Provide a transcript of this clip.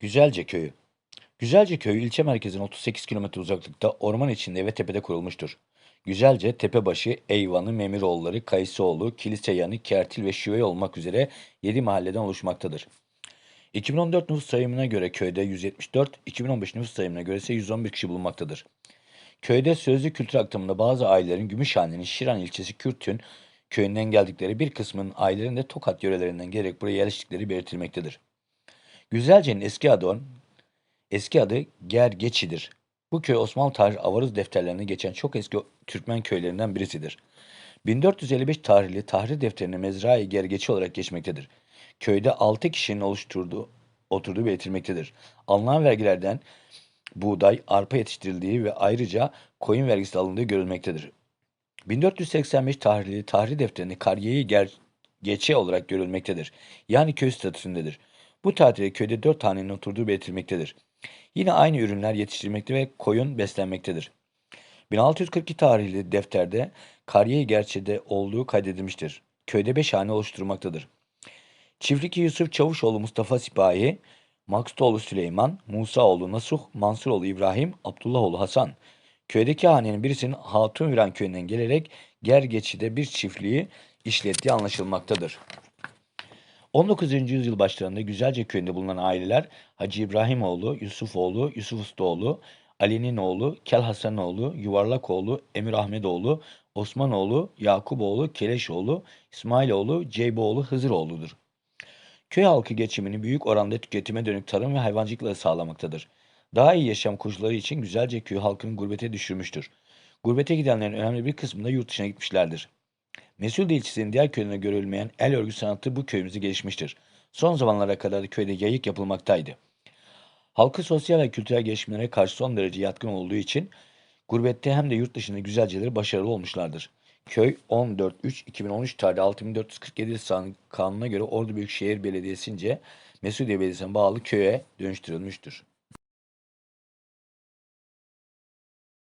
Güzelce Köyü Güzelce Köyü ilçe merkezine 38 kilometre uzaklıkta orman içinde ve tepede kurulmuştur. Güzelce, Tepebaşı, Eyvanı, Memiroğulları, Kayısıoğlu, Kilise Yanı, Kertil ve Şive olmak üzere 7 mahalleden oluşmaktadır. 2014 nüfus sayımına göre köyde 174, 2015 nüfus sayımına göre ise 111 kişi bulunmaktadır. Köyde sözlü kültür aktarımında bazı ailelerin Gümüşhane'nin Şiran ilçesi Kürtün köyünden geldikleri bir kısmının ailelerin de Tokat yörelerinden gelerek buraya yerleştikleri belirtilmektedir. Güzelce'nin eski adı Eski adı Gergeçi'dir. Bu köy Osmanlı tarih avarız defterlerine geçen çok eski Türkmen köylerinden birisidir. 1455 tarihli tahrir defterine Mezra-i Gergeçi olarak geçmektedir. Köyde 6 kişinin oluşturduğu, oturduğu belirtilmektedir. Alınan vergilerden buğday, arpa yetiştirildiği ve ayrıca koyun vergisi alındığı görülmektedir. 1485 tarihli tahrir defterinde Kariye-i Gergeçi olarak görülmektedir. Yani köy statüsündedir. Bu tarihte köyde 4 hanenin oturduğu belirtilmektedir. Yine aynı ürünler yetiştirilmekte ve koyun beslenmektedir. 1642 tarihli defterde Kariye Gerçe'de olduğu kaydedilmiştir. Köyde 5 hane oluşturmaktadır. Çiftlik Yusuf Çavuşoğlu Mustafa Sipahi, Maksutoğlu Süleyman, Musaoğlu Nasuh, Mansuroğlu İbrahim, Abdullahoğlu Hasan. Köydeki hanenin birisinin Hatunviran köyünden gelerek Gergeçi'de bir çiftliği işlettiği anlaşılmaktadır. 19. yüzyıl başlarında Güzelce köyünde bulunan aileler Hacı İbrahimoğlu, Yusufoğlu, Yusuf Ustaoğlu, Ali'nin oğlu, Kel Hasanoğlu, Yuvarlakoğlu, Emir Ahmetoğlu, Osmanoğlu, Yakuboğlu, Keleşoğlu, İsmailoğlu, Ceyboğlu, Hızıroğlu'dur. Köy halkı geçimini büyük oranda tüketime dönük tarım ve hayvancılıkla sağlamaktadır. Daha iyi yaşam koşulları için Güzelce köy halkını gurbete düşürmüştür. Gurbete gidenlerin önemli bir kısmı da yurt dışına gitmişlerdir. Mesude ilçesinin diğer köylerine görülmeyen el örgü sanatı bu köyümüzde gelişmiştir. Son zamanlara kadar köyde yayık yapılmaktaydı. Halkı sosyal ve kültürel gelişmelere karşı son derece yatkın olduğu için gurbette hem de yurt dışında güzelceleri başarılı olmuşlardır. Köy 14.3.2013 tarihli 6447 san- kanuna göre Ordu Büyükşehir Belediyesi'nce Mesudiye Belediyesi'ne bağlı köye dönüştürülmüştür.